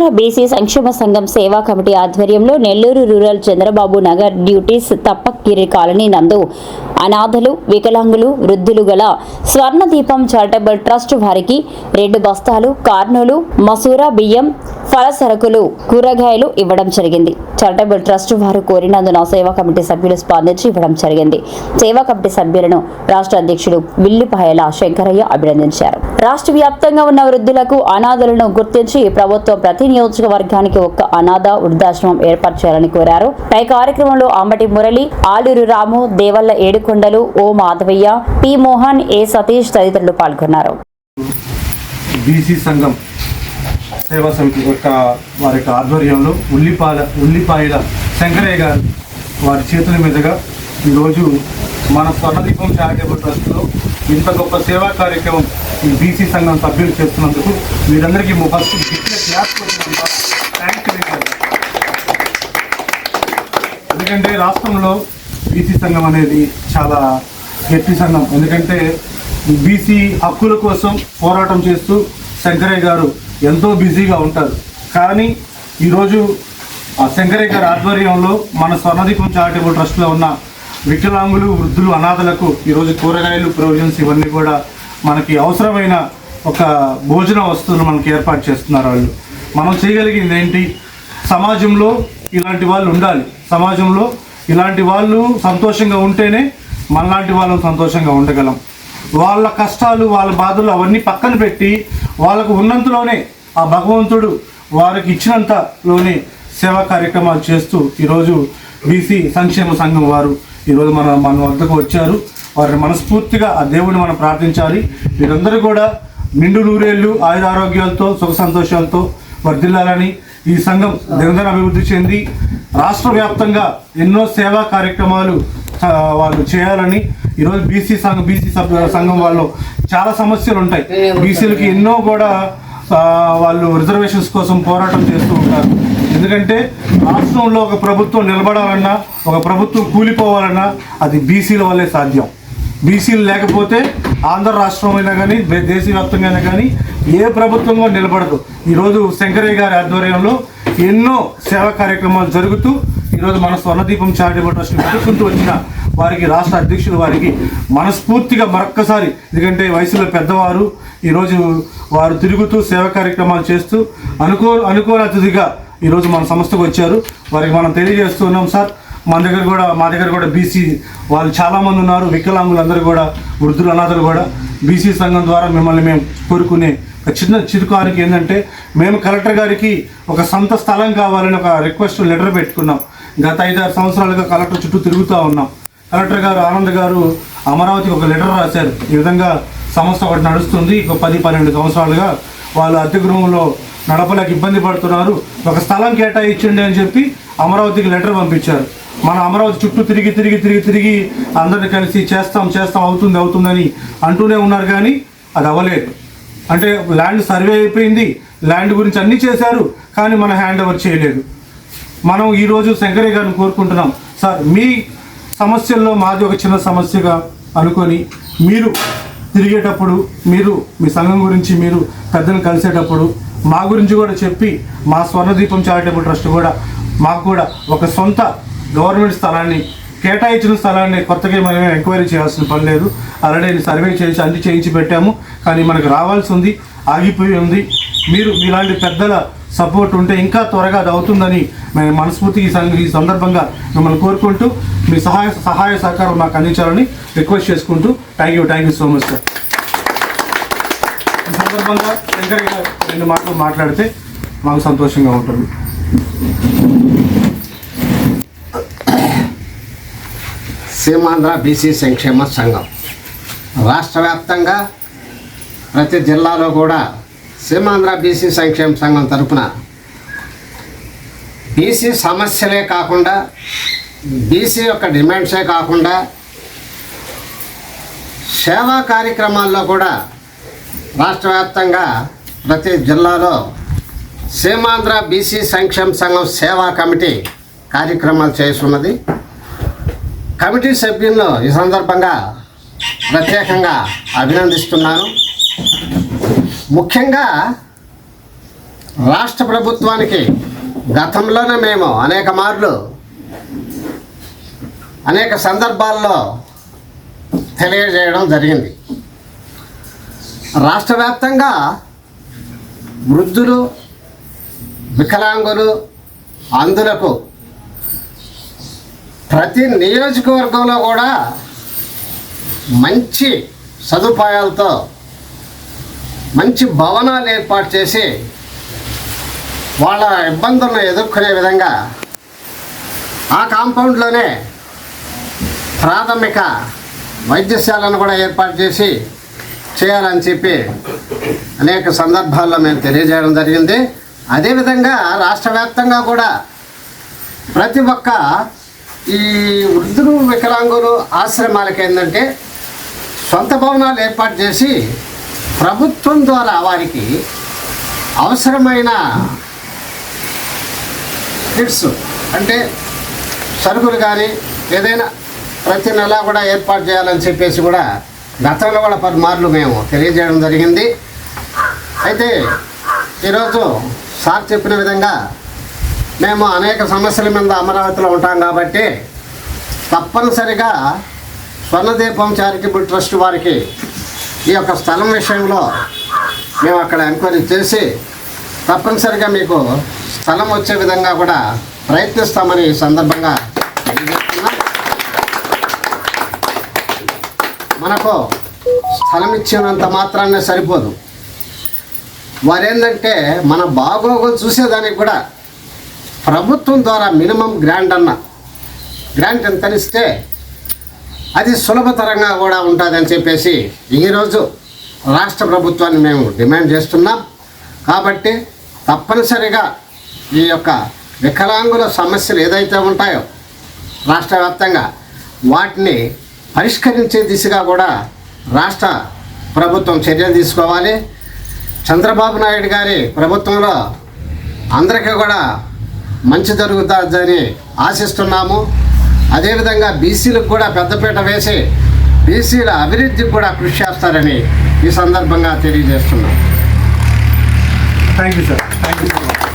Andhra BC సంక్షేమ సంఘం సేవా కమిటీ ఆధ్వర్యంలో నెల్లూరు రూరల్ చంద్రబాబు నగర్ డ్యూటీస్ తప్పకిరి కాలనీ నందు అనాథలు వికలాంగులు వృద్ధులు గల స్వర్ణదీపం చారిటబుల్ ట్రస్ట్ వారికి రెండు బస్తాలు కార్నూలు మసూరా బియ్యం ఫల సరుకులు కూరగాయలు ఇవ్వడం జరిగింది. చారిటబుల్ ట్రస్ట్ వారు కోరినందున సేవా కమిటీ సభ్యులు స్పందించి ఇవ్వడం జరిగింది. సేవా కమిటీ సభ్యులను రాష్ట్ర అధ్యక్షుడు విల్లిపాయల శంకరయ్య అభినందించారు. రాష్ట్ర వ్యాప్తంగా ఉన్న వృద్ధులకు అనాథలను గుర్తించి ప్రభుత్వం ప్రతి నియోజకవర్గానికి ఒక్క అనాథ వృద్ధాశ్రమం ఏర్పాటు చేయాలని కోరారు. పై కార్యక్రమంలో Ambati Murali Aluru Ramu Devalla Yedukondalu O Madhavaiah P Mohan A Satish తదితరులు పాల్గొన్నారు. బీసీ సంఘం సేవా సమితి యొక్క వారి యొక్క ఆధ్వర్యంలో ఉల్లిపాల ఉల్లిపాయల శంకరయ్య గారు వారి చేతుల మీదుగా ఈరోజు మన స్వర్ణదీపం చారిటబుల్ ట్రస్ట్లో ఇంత గొప్ప సేవా కార్యక్రమం ఈ బీసీ సంఘం సభ్యులు చేస్తున్నందుకు మీరందరికీ ఫస్ట్ థ్యాంక్స్ ఎందుకంటే రాష్ట్రంలో బీసీ సంఘం అనేది చాలా గట్టి సంఘం. ఎందుకంటే బీసీ హక్కుల కోసం పోరాటం చేస్తూ శంకరయ్య గారు ఎంతో బిజీగా ఉంటారు. కానీ ఈరోజు ఆ శంకరయ్య గారి ఆధ్వర్యంలో మన స్వర్ణదీపం చారిటబుల్ ట్రస్ట్లో ఉన్న వికలాంగులు వృద్ధులు అనాథలకు ఈరోజు కూరగాయలు ప్రొవిజన్స్ ఇవన్నీ కూడా మనకి అవసరమైన ఒక భోజన వస్తువులు మనకి ఏర్పాటు చేస్తున్నారు వాళ్ళు. మనం చేయగలిగింది ఏంటి? సమాజంలో ఇలాంటి వాళ్ళు ఉండాలి. సమాజంలో ఇలాంటి వాళ్ళు సంతోషంగా ఉంటేనే మనలాంటి వాళ్ళు సంతోషంగా ఉండగలం. వాళ్ళ కష్టాలు వాళ్ళ బాధలు అవన్నీ పక్కన పెట్టి వాళ్ళకు ఉన్నంతలోనే ఆ భగవంతుడు వారికి ఇచ్చినంతలోనే సేవా కార్యక్రమాలు చేస్తూ ఈరోజు బీసీ సంక్షేమ సంఘం వారు ఈరోజు మన మన వద్దకు వచ్చారు. వారిని మనస్ఫూర్తిగా ఆ దేవుడిని మనం ప్రార్థించాలి. మీరందరూ కూడా నిండు నూరేళ్ళు ఆయుధ ఆరోగ్యాలతో సుఖ సంతోషాలతో వర్ధిల్లాలని ఈ సంఘం నిరంతరం అభివృద్ధి చెంది రాష్ట్ర వ్యాప్తంగా ఎన్నో సేవా కార్యక్రమాలు వాళ్ళు చేయాలని ఈరోజు బీసీ సంఘం బీసీ సభ్యుల సంఘం వాళ్ళు చాలా సమస్యలు ఉంటాయి. బీసీలకి ఎన్నో కూడా వాళ్ళు రిజర్వేషన్స్ కోసం పోరాటం చేస్తూ ఉంటారు. ఎందుకంటే రాష్ట్రంలో ఒక ప్రభుత్వం నిలబడాలన్నా ఒక ప్రభుత్వం కూలిపోవాలన్నా అది బీసీల వల్లే సాధ్యం. బీసీలు లేకపోతే ఆంధ్ర రాష్ట్రం అయినా కానీ దేశవ్యాప్తంగా అయినా కానీ ఏ ప్రభుత్వం కూడా నిలబడదు. ఈరోజు శంకరయ్య గారి ఆధ్వర్యంలో ఎన్నో సేవా కార్యక్రమాలు జరుగుతూ ఈరోజు మన స్వర్ణదీపం చారిటబుల్ ట్రస్ట్ పెట్టుకుంటూ వచ్చిన వారికి రాష్ట్ర అధ్యక్షులు వారికి మనస్ఫూర్తిగా మరొక్కసారి ఎందుకంటే వయసులో పెద్దవారు ఈరోజు వారు తిరుగుతూ సేవా కార్యక్రమాలు చేస్తూ అనుకో అనుకోని అతిథిగా ఈరోజు మన సంస్థకు వచ్చారు. వారికి మనం తెలియజేస్తున్నాం సార్. మన దగ్గర కూడా మా దగ్గర కూడా బీసీ వాళ్ళు చాలామంది ఉన్నారు. వికలాంగులు అందరూ కూడా వృద్ధులు అనాథలు కూడా బీసీ సంఘం ద్వారా మిమ్మల్ని మేము కోరుకునే ఒక చిన్న చిరుకానికి ఏంటంటే మేము కలెక్టర్ గారికి ఒక సొంత స్థలం కావాలని ఒక రిక్వెస్ట్ లెటర్ పెట్టుకున్నాం. గత ఐదారు సంవత్సరాలుగా కలెక్టర్ చుట్టూ తిరుగుతూ ఉన్నాం. కలెక్టర్ గారు ఆనంద్ గారు అమరావతికి ఒక లెటర్ రాశారు. ఈ విధంగా సంస్థ ఒకటి నడుస్తుంది. ఒక పది పన్నెండు సంవత్సరాలుగా వాళ్ళు అద్దె గృహంలో నడపలేక ఇబ్బంది పడుతున్నారు. ఒక స్థలం కేటాయించండి అని చెప్పి అమరావతికి లెటర్ పంపించారు. మన అమరావతి చుట్టూ తిరిగి తిరిగి తిరిగి తిరిగి అందరిని కలిసి చేస్తాం చేస్తాం అవుతుంది అవుతుందని అంటూనే ఉన్నారు కానీ అది అవ్వలేదు. అంటే ల్యాండ్ సర్వే అయిపోయింది. ల్యాండ్ గురించి అన్నీ చేశారు కానీ మన హ్యాండ్ ఓవర్ చేయలేదు. మనం ఈరోజు శంకరయ్య గారిని కోరుకుంటున్నాం. సార్ మీ సమస్యల్లో మాది ఒక చిన్న సమస్యగా అనుకొని మీరు తిరిగేటప్పుడు మీరు మీ సంఘం గురించి మీరు పెద్దను కలిసేటప్పుడు మా గురించి కూడా చెప్పి మా స్వర్ణదీపం చారిటబుల్ ట్రస్ట్ కూడా మాకు కూడా ఒక సొంత గవర్నమెంట్ స్థలాన్ని కేటాయించిన స్థలాన్ని కొత్తగా మనం ఎంక్వైరీ చేయాల్సిన పని లేదు. ఆల్రెడీ సర్వే చేసి అన్ని చేయించి పెట్టాము. కానీ మనకు రావాల్సి ఉంది ఆగిపోయి ఉంది. మీరు మీలాంటి పెద్దల సపోర్ట్ ఉంటే ఇంకా త్వరగా అది అవుతుందని మేము మనస్ఫూర్తిగా ఈ ఈ సందర్భంగా మిమ్మల్ని కోరుకుంటూ మీ సహాయ సహాయ సహకారం మాకు అందించాలని రిక్వెస్ట్ చేసుకుంటూ thank you thank you so much sir సందర్భంగా శంకర్ గారు రెండు మాటలు మాట్లాడితే మాకు సంతోషంగా ఉంటుంది. సీమాంధ్ర బీసీ సంక్షేమ సంఘం. రాష్ట్ర వ్యాప్తంగా ప్రతి జిల్లాలో కూడా సీమాంధ్ర బీసీ సంక్షేమ సంఘం తరపున బీసీ సమస్యలే కాకుండా బీసీ యొక్క డిమాండ్సే కాకుండా సేవా కార్యక్రమాల్లో కూడా రాష్ట్ర వ్యాప్తంగా ప్రతి జిల్లాలో సీమాంధ్ర బీసీ సంక్షేమ సంఘం సేవా కమిటీ కార్యక్రమాలు చేస్తున్నది. కమిటీ సభ్యులను ఈ సందర్భంగా ప్రత్యేకంగా అభినందిస్తున్నాను. ముఖ్యంగా రాష్ట్ర ప్రభుత్వానికి గతంలోనే మేము అనేక మార్లు అనేక సందర్భాల్లో తెలియజేయడం జరిగింది. రాష్ట్ర వ్యాప్తంగా వృద్ధులు వికలాంగులు అందులకు ప్రతి నియోజకవర్గంలో కూడా మంచి సదుపాయాలతో మంచి భవనాలు ఏర్పాటు చేసి వాళ్ళ ఇబ్బందులను ఎదుర్కొనే విధంగా ఆ కాంపౌండ్లోనే ప్రాథమిక వైద్యశాలను కూడా ఏర్పాటు చేసి చేయాలని చెప్పి అనేక సందర్భాల్లో మేము తెలియజేయడం జరిగింది. అదేవిధంగా రాష్ట్ర వ్యాప్తంగా కూడా ప్రతి ఒక్క ఈ వృద్ధులు వికలాంగులు ఆశ్రమాలకు ఏంటంటే సొంత భవనాలు ఏర్పాటు చేసి ప్రభుత్వం ద్వారా వారికి అవసరమైన కిట్స్ అంటే సరుకులు కానీ ఏదైనా ప్రతి నెలా కూడా ఏర్పాటు చేయాలని చెప్పేసి కూడా గతంలో కూడా పలుమార్లు మేము తెలియజేయడం జరిగింది. అయితే ఈరోజు సార్ చెప్పిన విధంగా మేము అనేక సమస్యల మీద అమరావతిలో ఉంటాం కాబట్టి తప్పనిసరిగా స్వర్ణదీపం చారిటబుల్ ట్రస్ట్ వారికి ఈ యొక్క స్థలం విషయంలో మేము అక్కడ ఎంక్వైరీ చేసి తప్పనిసరిగా మీకు స్థలం వచ్చే విధంగా కూడా ప్రయత్నిస్తామని ఈ సందర్భంగా తెలియజేస్తున్నాం మనకు స్థలం ఇచ్చినంత మాత్రాన్నే సరిపోదు. వారేంటంటే మన బాగోగులు చూసేదానికి కూడా ప్రభుత్వం ద్వారా మినిమం గ్రాంట్ అన్న. గ్రాంట్ ఎంత ఇస్తే అది సులభతరంగా కూడా ఉంటుందని చెప్పేసి ఈరోజు రాష్ట్ర ప్రభుత్వాన్ని మేము డిమాండ్ చేస్తున్నాం. కాబట్టి తప్పనిసరిగా ఈ యొక్క వికలాంగుల సమస్యలు ఏదైతే ఉంటాయో రాష్ట్ర వ్యాప్తంగా వాటిని పరిష్కరించే దిశగా కూడా రాష్ట్ర ప్రభుత్వం చర్యలు తీసుకోవాలి. చంద్రబాబు నాయుడు గారి ప్రభుత్వంలో అందరికీ కూడా మంచి జరుగుతుందని ఆశిస్తున్నాము. అదేవిధంగా బీసీలకు కూడా పెద్దపీట వేసి బీసీల అభివృద్ధికి కూడా కృషి చేస్తారని ఈ సందర్భంగా తెలియజేస్తున్నాం. Thank you sir thank you so much